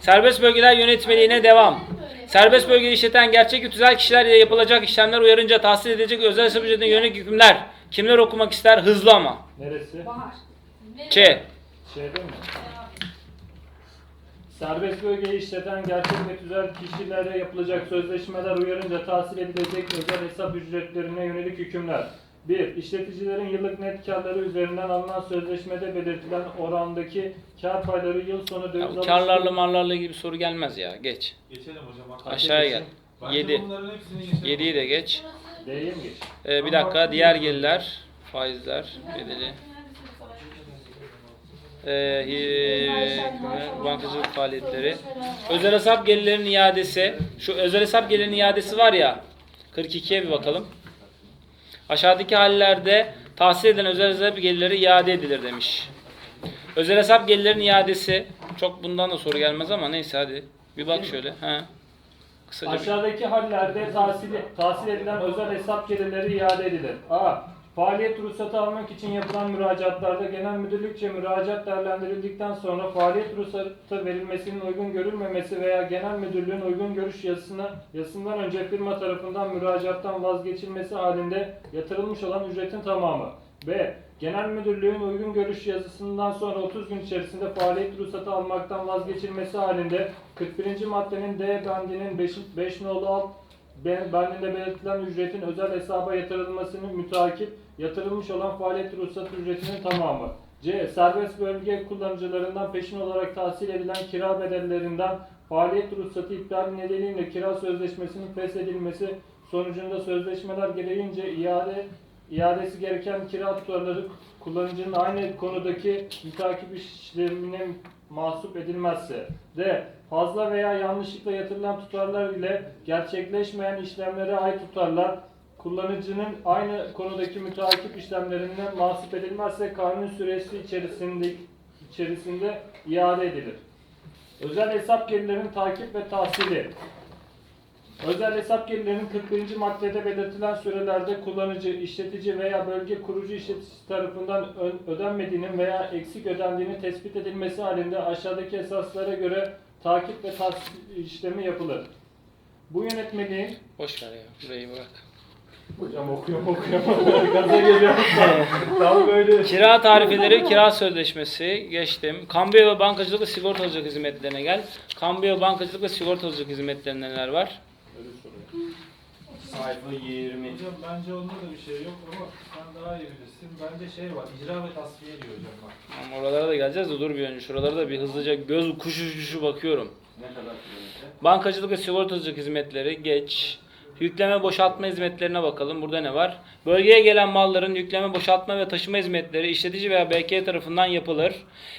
Serbest bölgeler yönetmeliğine devam. Serbest bölgeyi işleten gerçek ve tüzel kişilerle yapılacak işlemler uyarınca tahsil edilecek özel hesap ücretine yönelik hükümler. Kimler okumak ister? Hızlı ama. Neresi? Bahar. Ç. Şeyde mi? Serbest bölgeyi işleten gerçek ve tüzel kişilerle yapılacak sözleşmeler uyarınca tahsil edilecek özel hesap ücretlerine yönelik hükümler. 1. İşleticilerin yıllık net karları üzerinden alınan sözleşmede belirtilen orandaki kar payları yıl sonu Ya döviz bu alış- karlarla marlarla ilgili soru gelmez ya. Geç. Geçelim hocam. Aşağıya gel. Bence 7. bunların hepsini geçelim. 7'yi de geç. D'ye mi geç? Ee, bir dakika. Diğer gelirler. Faizler. Bedeli. Ee, hi- bankacılık faaliyetleri. Özel hesap gelirlerinin iadesi. Şu özel hesap gelirinin iadesi var ya. 42'ye bir bakalım. Aşağıdaki hallerde tahsil edilen özel hesap gelirleri iade edilir demiş. Özel hesap gelirlerinin iadesi. Çok bundan da soru gelmez ama neyse hadi. Bir bak şöyle. He. Kısaca bir- Aşağıdaki hallerde tahsil, tahsil edilen özel hesap gelirleri iade edilir. A. Faaliyet ruhsatı almak için yapılan müracaatlarda genel müdürlükçe müracaat değerlendirildikten sonra faaliyet ruhsatı verilmesinin uygun görülmemesi veya genel müdürlüğün uygun görüş yazısına, yazısından önce firma tarafından müracaattan vazgeçilmesi halinde yatırılmış olan ücretin tamamı. B. Genel müdürlüğün uygun görüş yazısından sonra 30 gün içerisinde faaliyet ruhsatı almaktan vazgeçilmesi halinde 41. maddenin D bendinin 5, 5 nolu alt bendinde belirtilen ücretin özel hesaba yatırılmasını mütakip yatırılmış olan faaliyet ruhsat ücretinin tamamı. C. Serbest bölge kullanıcılarından peşin olarak tahsil edilen kira bedellerinden faaliyet ruhsatı iptali nedeniyle kira sözleşmesinin feshedilmesi sonucunda sözleşmeler gereğince iade iadesi gereken kira tutarları kullanıcının aynı konudaki mütakip işlemine mahsup edilmezse. D. Fazla veya yanlışlıkla yatırılan tutarlar ile gerçekleşmeyen işlemlere ait tutarlar kullanıcının aynı konudaki mütakip işlemlerine mahsup edilmezse kanun süresi içerisinde içerisinde iade edilir. Özel hesap gelirlerinin takip ve tahsili. Özel hesap gelirlerinin 41. maddede belirtilen sürelerde kullanıcı, işletici veya bölge kurucu işleticisi tarafından ödenmediğinin veya eksik ödendiğinin tespit edilmesi halinde aşağıdaki esaslara göre takip ve tahsil işlemi yapılır. Bu yönetmeliğin Boş ver ya. Burayı bırak. Hocam okuyorum okuyorum. Gaza geliyorum. Tam böyle. Kira tarifeleri, kira sözleşmesi geçtim. Kambiyo ve bankacılık ve sigortacılık hizmetlerine gel. Kambiyo bankacılık ve sigortacılık hizmetlerinde neler var? Sayfa 20. Hocam bence onda da bir şey yok ama sen daha iyi bilirsin. Bende şey var. icra ve tasfiye diyor hocam bak. Ama oralara da geleceğiz de dur bir önce. Şuralara da bir hızlıca göz kuş uçuşu bakıyorum. Ne kadar kilometre? Bankacılık ve sigortacılık hizmetleri geç. Yükleme boşaltma hizmetlerine bakalım. Burada ne var? Bölgeye gelen malların yükleme, boşaltma ve taşıma hizmetleri işletici veya BK tarafından yapılır.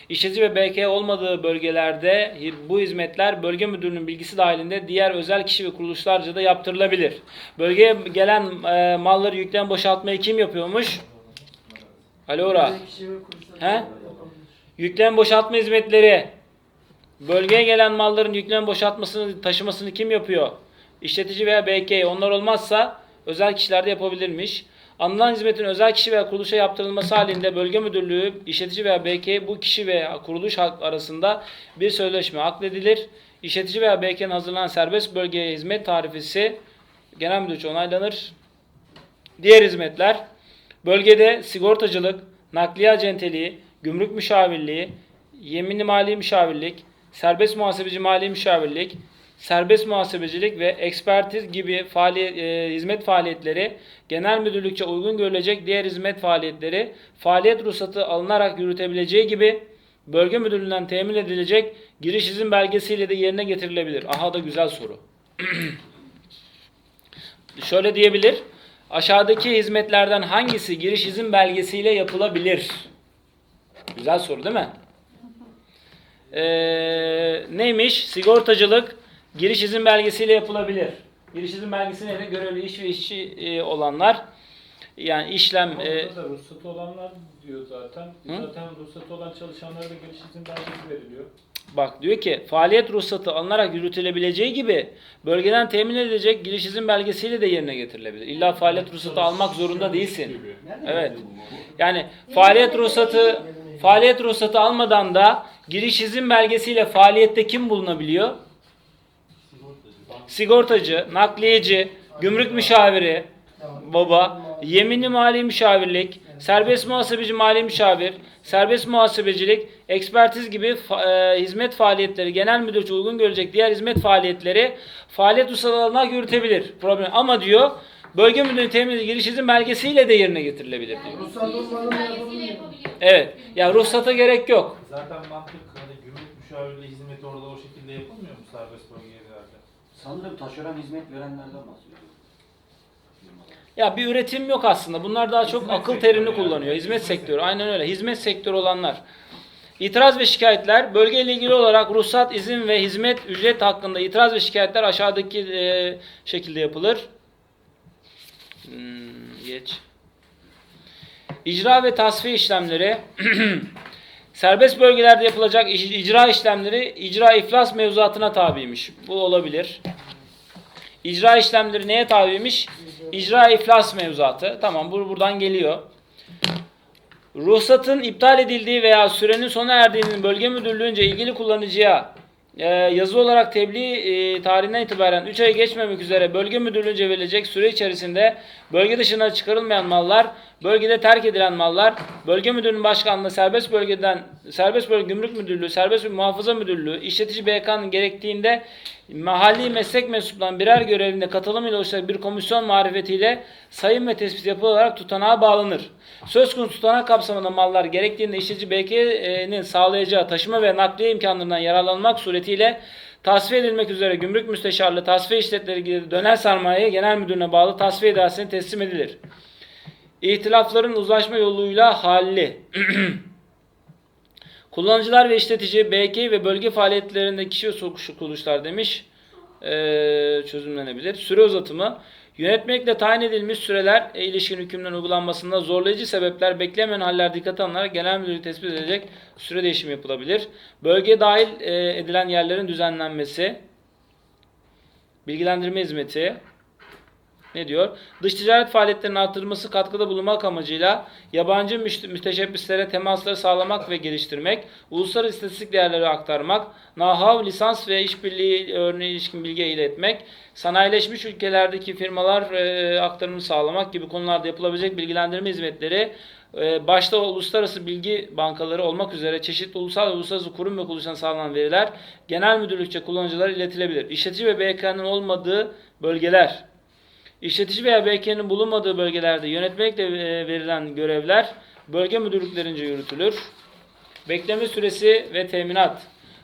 İşletici ve BK olmadığı bölgelerde bu hizmetler bölge müdürünün bilgisi dahilinde diğer özel kişi ve kuruluşlarca da yaptırılabilir. Bölgeye gelen e, malları yükleme, boşaltmayı kim yapıyormuş? Alo Ora. He? Yükleme boşaltma hizmetleri. Bölgeye gelen malların yükleme boşaltmasını, taşımasını kim yapıyor? İşletici veya BK. Onlar olmazsa özel kişiler de yapabilirmiş. Anılan hizmetin özel kişi veya kuruluşa yaptırılması halinde bölge müdürlüğü, işletici veya BK bu kişi veya kuruluş arasında bir sözleşme akledilir. İşletici veya BK'nin hazırlanan serbest bölgeye hizmet tarifesi genel müdürlükçe onaylanır. Diğer hizmetler bölgede sigortacılık, nakliye acenteliği, gümrük müşavirliği, yeminli mali müşavirlik, serbest muhasebeci mali müşavirlik, serbest muhasebecilik ve ekspertiz gibi faaliyet, e, hizmet faaliyetleri genel müdürlükçe uygun görülecek diğer hizmet faaliyetleri faaliyet ruhsatı alınarak yürütebileceği gibi bölge müdürlüğünden temin edilecek giriş izin belgesiyle de yerine getirilebilir. Aha da güzel soru. Şöyle diyebilir. Aşağıdaki hizmetlerden hangisi giriş izin belgesiyle yapılabilir? Güzel soru değil mi? Ee, neymiş? Sigortacılık giriş izin belgesiyle yapılabilir. Giriş izin belgesi nedir? Görevli iş ve işçi e, olanlar yani işlem e, Orada da ruhsatı olanlar diyor zaten. Zaten ruhsatı olan çalışanlara da giriş izin belgesi veriliyor. Bak diyor ki faaliyet ruhsatı alınarak yürütülebileceği gibi bölgeden temin edilecek giriş izin belgesiyle de yerine getirilebilir. İlla faaliyet ruhsatı almak zorunda değilsin. Evet. Yani faaliyet ruhsatı Faaliyet ruhsatı almadan da giriş izin belgesiyle faaliyette kim bulunabiliyor? Sigortacı, nakliyeci, gümrük müşaviri, baba, yeminli mali müşavirlik, serbest muhasebeci mali müşavir, serbest muhasebecilik, ekspertiz gibi fa- e, hizmet faaliyetleri genel müdürce uygun görecek diğer hizmet faaliyetleri faaliyet ruhsatlarına yürütebilir. Problem ama diyor bölge müdürü temin giriş izin belgesiyle de yerine getirilebilir diyor. Ruhsat. Evet. Ya ruhsata gerek yok. Zaten mantık hani gümrük müşavirliği hizmeti orada o şekilde yapılmıyor mu serbest bölgeye girerken? Sanırım taşeron hizmet verenlerden bahsediyor. Ya bir üretim yok aslında. Bunlar daha çok Hizmet akıl sektörü terimini yani. kullanıyor. Hizmet Hizmet sektörü. Aynen öyle. Hizmet sektörü olanlar. İtiraz ve şikayetler bölgeyle ilgili olarak ruhsat, izin ve hizmet ücret hakkında itiraz ve şikayetler aşağıdaki e, şekilde yapılır. Hmm, geç. İcra ve tasfiye işlemleri serbest bölgelerde yapılacak ic- icra işlemleri icra iflas mevzuatına tabiymiş. Bu olabilir. İcra işlemleri neye tabiymiş? İcra iflas mevzuatı. Tamam bu buradan geliyor. Ruhsatın iptal edildiği veya sürenin sona erdiğinin bölge müdürlüğünce ilgili kullanıcıya e, yazı olarak tebliğ e, tarihinden itibaren 3 ay geçmemek üzere bölge müdürlüğünce verilecek süre içerisinde bölge dışına çıkarılmayan mallar, bölgede terk edilen mallar, bölge müdürlüğünün başkanlığı serbest bölgeden serbest bölge gümrük müdürlüğü, serbest bölge muhafaza müdürlüğü, işletici BK'nın gerektiğinde mahalli meslek mensuplarının birer görevinde katılım ile oluşacak bir komisyon marifetiyle sayım ve tespit yapılarak tutanağa bağlanır. Söz konusu tutanak kapsamında mallar gerektiğinde işletici BK'nin sağlayacağı taşıma ve nakliye imkanlarından yararlanmak suretiyle tasfiye edilmek üzere gümrük müsteşarlığı tasfiye işletleri ilgili döner sermaye genel müdürüne bağlı tasfiye idaresine teslim edilir. İhtilafların uzlaşma yoluyla halli. Kullanıcılar ve işletici BK ve bölge faaliyetlerinde kişi kuruluşlar demiş. Ee, çözümlenebilir. Süre uzatımı. Yönetmelikle tayin edilmiş süreler e, ilişkin hükümlerin uygulanmasında zorlayıcı sebepler beklemeyen haller dikkate alınarak genel müdürlük tespit edilecek süre değişimi yapılabilir. Bölgeye dahil e, edilen yerlerin düzenlenmesi. Bilgilendirme hizmeti. Ne diyor? Dış ticaret faaliyetlerinin artırılması katkıda bulunmak amacıyla yabancı müteşebbislere temasları sağlamak ve geliştirmek, uluslararası istatistik değerleri aktarmak, know-how, lisans ve işbirliği örneği ilişkin bilgi iletmek, sanayileşmiş ülkelerdeki firmalar e, aktarımını sağlamak gibi konularda yapılabilecek bilgilendirme hizmetleri e, başta uluslararası bilgi bankaları olmak üzere çeşitli ulusal ve uluslararası kurum ve kuruluştan sağlanan veriler genel müdürlükçe kullanıcılara iletilebilir. İşletici ve BK'nın olmadığı bölgeler İşletici veya BK'nin bulunmadığı bölgelerde yönetmelikle e, verilen görevler bölge müdürlüklerince yürütülür. Bekleme süresi ve teminat.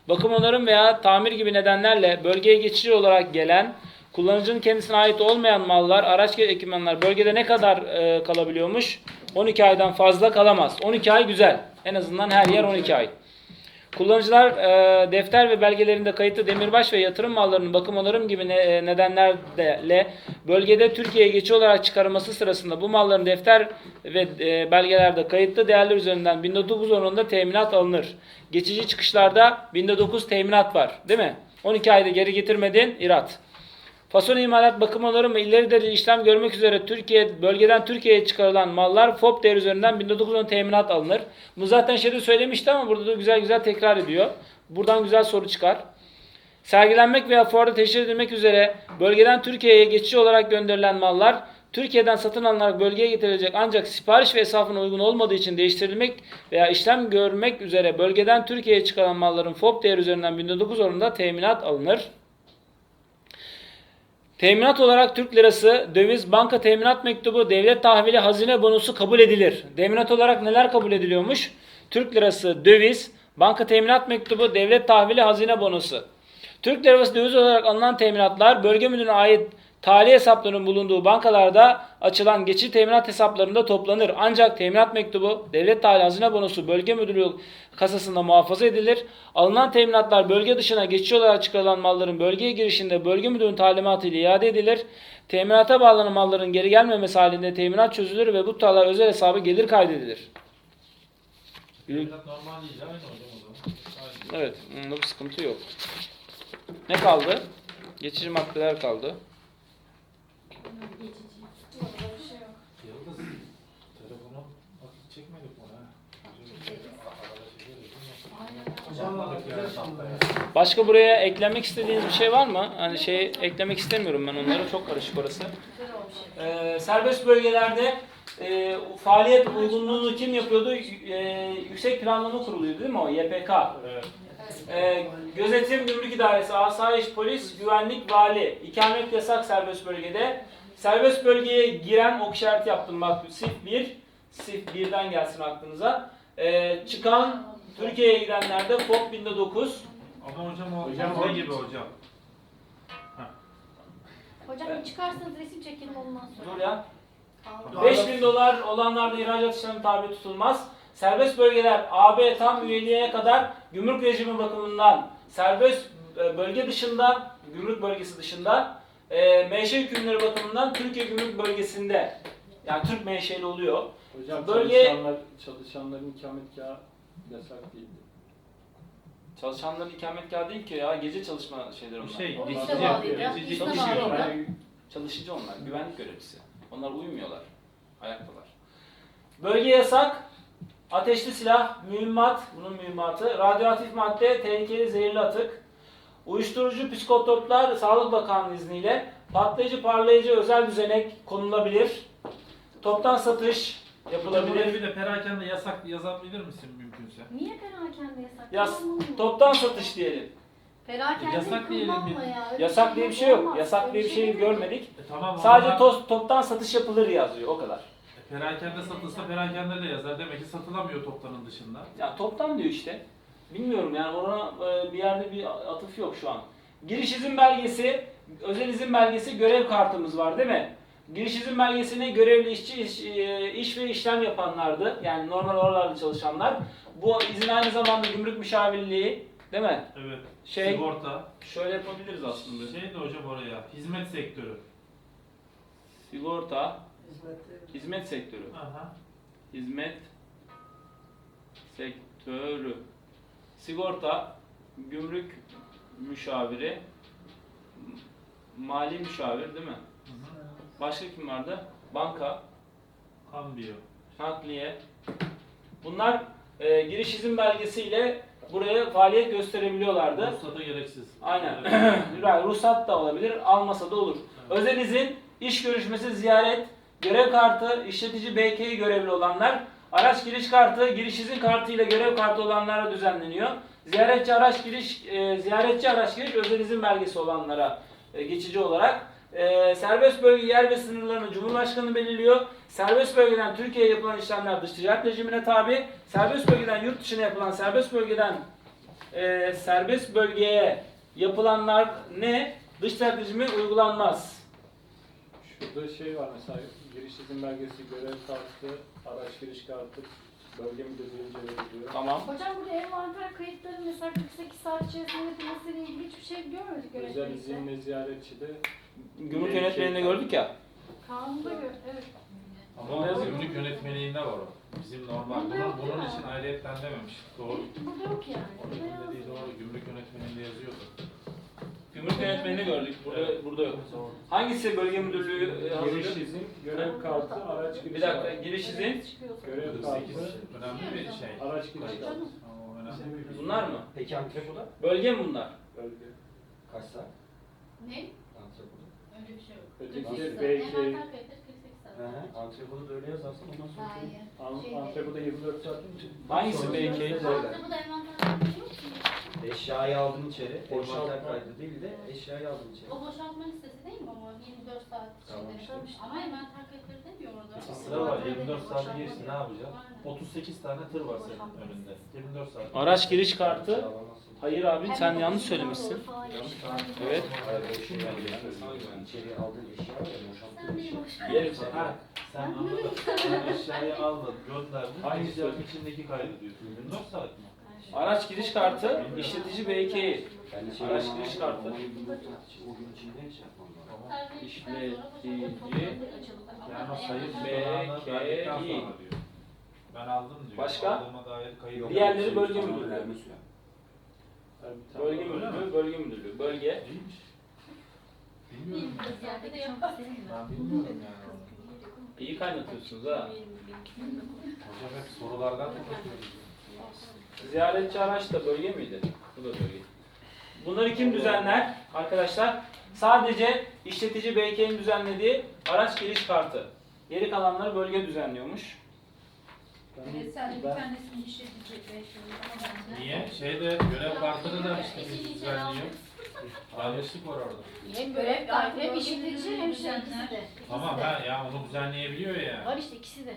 Bakım onarım veya tamir gibi nedenlerle bölgeye geçici olarak gelen kullanıcının kendisine ait olmayan mallar, araç ve ekipmanlar bölgede ne kadar e, kalabiliyormuş? 12 aydan fazla kalamaz. 12 ay güzel. En azından her yer 12 ay. Kullanıcılar e, defter ve belgelerinde kayıtlı demirbaş ve yatırım mallarının bakım onarım gibi ne- e, nedenlerle bölgede Türkiye'ye geçici olarak çıkarılması sırasında bu malların defter ve e, belgelerde kayıtlı değerler üzerinden 1900 oranında teminat alınır. Geçici çıkışlarda 1009 teminat var değil mi? 12 ayda geri getirmedin irat. Fason imalat bakım onarım ve ileri derece işlem görmek üzere Türkiye bölgeden Türkiye'ye çıkarılan mallar FOB değeri üzerinden 1910 teminat alınır. Bu zaten şeyde söylemişti ama burada da güzel güzel tekrar ediyor. Buradan güzel soru çıkar. Sergilenmek veya fuarda teşhir edilmek üzere bölgeden Türkiye'ye geçici olarak gönderilen mallar Türkiye'den satın alınarak bölgeye getirilecek ancak sipariş ve hesabına uygun olmadığı için değiştirilmek veya işlem görmek üzere bölgeden Türkiye'ye çıkarılan malların FOB değeri üzerinden 1009 oranında teminat alınır. Teminat olarak Türk lirası, döviz, banka teminat mektubu, devlet tahvili, hazine bonusu kabul edilir. Teminat olarak neler kabul ediliyormuş? Türk lirası, döviz, banka teminat mektubu, devlet tahvili, hazine bonusu. Türk lirası döviz olarak alınan teminatlar bölge müdürlüğüne ait tali hesaplarının bulunduğu bankalarda açılan geçici teminat hesaplarında toplanır. Ancak teminat mektubu, devlet tahvili, hazine bonusu bölge müdürlüğü kasasında muhafaza edilir. Alınan teminatlar bölge dışına geçici olarak çıkarılan malların bölgeye girişinde bölge müdürünün talimatı ile iade edilir. Teminata bağlanan malların geri gelmemesi halinde teminat çözülür ve bu tutarlar özel hesaba gelir kaydedilir. Teminat normal değil. Aynı. Evet, bunda bir sıkıntı yok. Ne kaldı? Geçici maddeler kaldı. Geçici. Orada bir şey yok. Yıldız, telefonu vakit çekmedik mi ha? Evet, haftaya. Başka buraya eklemek istediğiniz bir şey var mı? Hani şey eklemek istemiyorum ben onları. Çok karışık orası. Ee, serbest bölgelerde e, faaliyet uygunluğunu kim yapıyordu? E, Yüksek Planlama Kurulu'ydu değil mi o? YPK. Evet. Ee, gözetim, gümrük idaresi, asayiş, polis, güvenlik, vali. İkamet yasak serbest bölgede. Serbest bölgeye giren ok işareti yaptım bak. Sif 1, Sif 1'den gelsin aklınıza. Ee, çıkan Türkiye'ye gidenlerde FOB 1009. Ama hocam o Hocam hocam gibi hocam. Hocam bir çıkarsanız resim çekelim ondan sonra. Dur ya. Al. 5000 dolar olanlarda ihracat işlemi tabi tutulmaz. Serbest bölgeler AB tam üyeliğe kadar gümrük rejimi bakımından serbest e, bölge dışında, gümrük bölgesi dışında e, menşe hükümleri bakımından Türkiye gümrük bölgesinde yani Türk menşeli oluyor. Hocam Bölge- çalışanlar, çalışanların ikametgahı yasak değildi. Çalışanların ikametgahı değil ki ya gece çalışma şeyleri Bu onlar. şey, O geçici, Çalışıcı onlar, güvenlik görevlisi. Onlar uyumuyorlar, ayaktalar. Bölge yasak, ateşli silah, mühimmat, bunun mühimmatı, radyoaktif madde, tehlikeli zehirli atık, uyuşturucu psikotroplar Sağlık Bakanlığı izniyle, patlayıcı parlayıcı özel düzenek konulabilir, toptan satış yapılabilir. bir de perakende yasak yazabilir misin mümkünse? Niye perakende yasak? Yas, toptan satış diyelim. Perakende Yasak diyelim kullanma ya. Öyle Yasak diye bir şey yok. olmaz. Yasak Öyle diye bir şey görmedik. E tamam Sadece ama toz, toptan satış yapılır yazıyor o kadar. e, perakende satılsa perakende de yazar. Demek ki satılamıyor toptanın dışında. Ya toptan diyor işte. Bilmiyorum yani ona e, bir yerde bir atıf yok şu an. Giriş izin belgesi, özel izin belgesi, görev kartımız var değil mi? Giriş izin belgesine görevli işçi, iş, e, iş ve işlem yapanlardı. Yani normal oralarda çalışanlar. Bu izin aynı zamanda gümrük müşavirliği değil mi? Evet. Şey- Sigorta. Şöyle yapabiliriz aslında. Şey de hocam oraya. Hizmet sektörü. Sigorta, hizmet sektörü. Aha. Hizmet sektörü. Sigorta, gümrük müşaviri, mali müşavir değil mi? Başka kim vardı? Banka, Kambiyo. nakliye. Bunlar e, giriş izin belgesiyle buraya faaliyet gösterebiliyorlardı. Ruhsata gereksiz. Aynen. Evet. Yani ruhsat da olabilir, almasa da olur. Özel izin, iş görüşmesi, ziyaret, görev kartı, işletici BK'yi görevli olanlar, araç giriş kartı, giriş izin kartı ile görev kartı olanlara düzenleniyor. Ziyaretçi araç giriş, e, ziyaretçi araç giriş özel izin belgesi olanlara e, geçici olarak. E, serbest bölge yer ve sınırlarını Cumhurbaşkanı belirliyor. Serbest bölgeden Türkiye'ye yapılan işlemler dış ticaret rejimine tabi. Serbest bölgeden yurt dışına yapılan serbest bölgeden e, serbest bölgeye yapılanlar ne? Dış ticaret rejimi uygulanmaz. Şurada şey var mesela giriş izin belgesi, görev kartı, araç giriş kartı, bölge müdürlüğünce veriliyor. Tamam. Hocam burada envanter kayıtları mesela 48 saat içerisinde yapılmasıyla ilgili hiçbir şey görmedik Özel öğretmenimizde. izinle ziyaretçi de Gümrük yönetmeliğinde gördük ya. Kanunda gör. Evet. Ama o gümrük yönetmeliğinde var o. Bizim normal. Bunda Bunun, yok bunun değil mi? için ayrıyetten dememiş. Doğru. Burada yok yani. Burada Onun dediği yazmıyor. doğru. Gümrük yönetmeliğinde yazıyordu. Gümrük yönetmeliğinde gördük. Burada burada yok. Hangisi bölge müdürlüğü e, giriş hazırlıyor? izin, görev kartı, araç giriş Bir dakika, kartı. giriş izin. Görev 48 kartı, önemli bir şey. araç giriş kartı, Ama önemli bir Bunlar mı? Peki antrepoda? Bölge mi bunlar? bölge. Kaç saat Ne? antrepoda? Öyle bir şey yok. Öteki Kırk belki- sekiz Hı hı. Antrepoda da öyle yazarsan ondan sonra. Hayır. An- Şeyde- Antrepoda 24 saat mi? Hangisi belki? Antrepoda bu da envanter kayıtları yok mu? Eşyayı aldın içeri. Boşaltma. Envanter kaydı değil de eşyayı aldın içeri. O boşaltma listesi değil mi ama 24 saat Tamam, içinde. işte. Ama envanter kayıtları demiyor orada. Sıra var. 24 saat Boşaltma girsin ne yapacaksın? Aynen. 38 tane tır var senin önünde. 24 saat. Araç giriş kartı. Alamazsın. Hayır abi sen yanlış söylemişsin. Evet. Şey. İçeriye aldığın eşya boşalttığın Sen eşya. Yerim. Ha, sen anladın. Sen eşyayı aldın, gönderdin. Hangisi? Eşyanın içindeki kaydı diyorsun. 24 saat mi? Araç giriş kartı, işletici BK'yi. Şey Araç yapmam giriş kartı. onu 24 saat için, O gün içinde hiç yapmam lazım. İşletici Yani o sayı B, tutanağını K, verdikten İ. sonra diyor. Ben aldım diyor. Başka? Diğerleri bölge Sana müdürlüğü. verme süre. Yani bir tane Bölge müdürlüğü, bölge müdürlüğü. Bölge. Değilmiş. Bilmiyorum. Ziyade de yapmak Ben bilmiyorum yani. İyi kaynatıyorsunuz ha. Hocam hep sorulardan da bakıyoruz. Ziyaretçi araç da bölge miydi? Bu da bölge. Bunları kim düzenler arkadaşlar? Sadece işletici BK'nin düzenlediği araç giriş kartı. Geri kalanları bölge düzenliyormuş. Evet, sadece bir tanesini işletecek belki ama bence. Niye? Şeyde görev kartını da işte biz düzenliyor. Paylaştık var orada. Hem görev kartı hem işletici hem şey ikisi de. Tamam ha ya onu düzenleyebiliyor ya. Var işte ikisi de.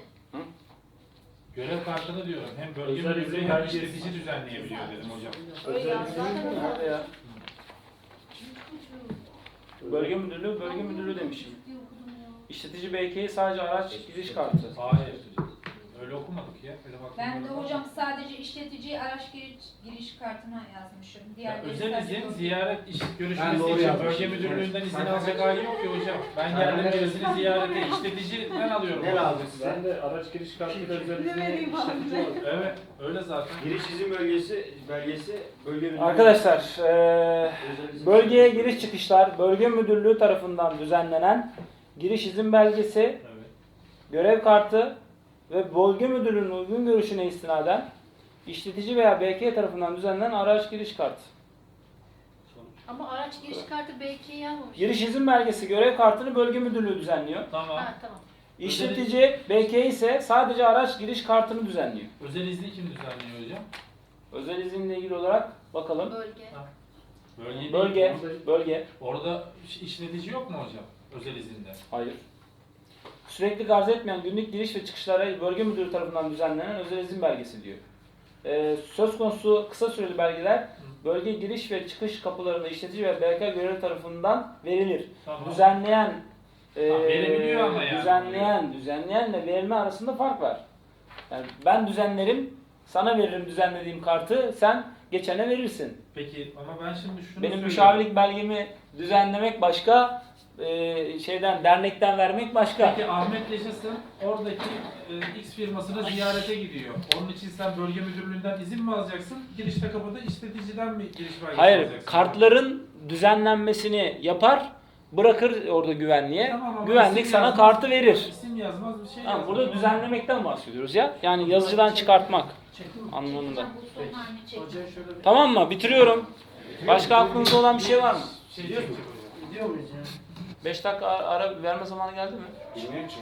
Görev kartını diyorum. Hem bölge Özel müdürlüğü izin hem belgesi. işletici düzenleyebiliyor dedim hocam. Zaten Nerede ya? Bölge müdürlüğü, bölge müdürlüğü demişim. İşletici BK'yi sadece araç giriş kartı. Hayır. Öyle okumadık ya. Öyle. Ben de hocam sadece işleticiyi araç giriş, giriş kartına yazmışım. Ya Diğerleri özel izin, ziyaret, iş görüşmesi için bölge müdürlüğünden izin alacak hali yok ki hocam. Ben geldim birisini ziyarete, işleticiden alıyorum. Ne lazım size? Ben de araç giriş kartıyla özel izni işletici olarak. Evet, öyle zaten. Giriş izin bölgesi, belgesi bölge müdürlüğü. Arkadaşlar, eee, Özel izin- bölgeye giriş çıkışlar bölge müdürlüğü tarafından düzenlenen giriş izin belgesi, Evet. görev kartı ve bölge müdürlüğünün uygun görüşüne istinaden işletici veya BK tarafından düzenlenen araç giriş kartı. Ama araç giriş kartı BK'yi almamış. Giriş izin belgesi, görev kartını bölge müdürlüğü düzenliyor. Tamam. Ha tamam. İşletici BK ise sadece araç giriş kartını düzenliyor. Özel izni kim düzenliyor hocam? Özel izinle ilgili olarak bakalım. Bölge. Bölge. değil. Bölge, bölge. Orada iş- işletici yok mu hocam? Özel izinde. Hayır. Sürekli arz etmeyen günlük giriş ve çıkışlara bölge müdürü tarafından düzenlenen özel izin belgesi diyor. Ee, söz konusu kısa süreli belgeler bölge giriş ve çıkış kapılarında işletici ve BK görevi tarafından verilir. Tamam. Düzenleyen e, Ha, verebiliyor ama yani. düzenleyen, düzenleyenle verilme arasında fark var. Yani ben düzenlerim, sana veririm düzenlediğim kartı, sen geçene verirsin. Peki ama ben şimdi şunu Benim müşavirlik belgemi düzenlemek başka, e, şeyden dernekten vermek başka. Peki Ahmet yaşasın oradaki e, X firmasına ziyarete gidiyor. Onun için sen bölge müdürlüğünden izin mi alacaksın? Girişte kapıda işleticiden mi giriş belgesi Hayır, alacaksın? kartların düzenlenmesini yapar, bırakır orada güvenliğe. Tamam ama Güvenlik isim sana yazmaz- kartı verir. İsim yazmaz bir şey Tamam, yazmaz. burada düzenlemekten bahsediyoruz ya. Yani yazıcıdan çıkartmak anlamında. Hocaya şöyle bir Tamam mı? Bitiriyorum. Başka aklınızda olan bir şey var mı? Şey çekecek hocam. 5 dakika ara verme zamanı geldi mi? Bilmiyorum ki.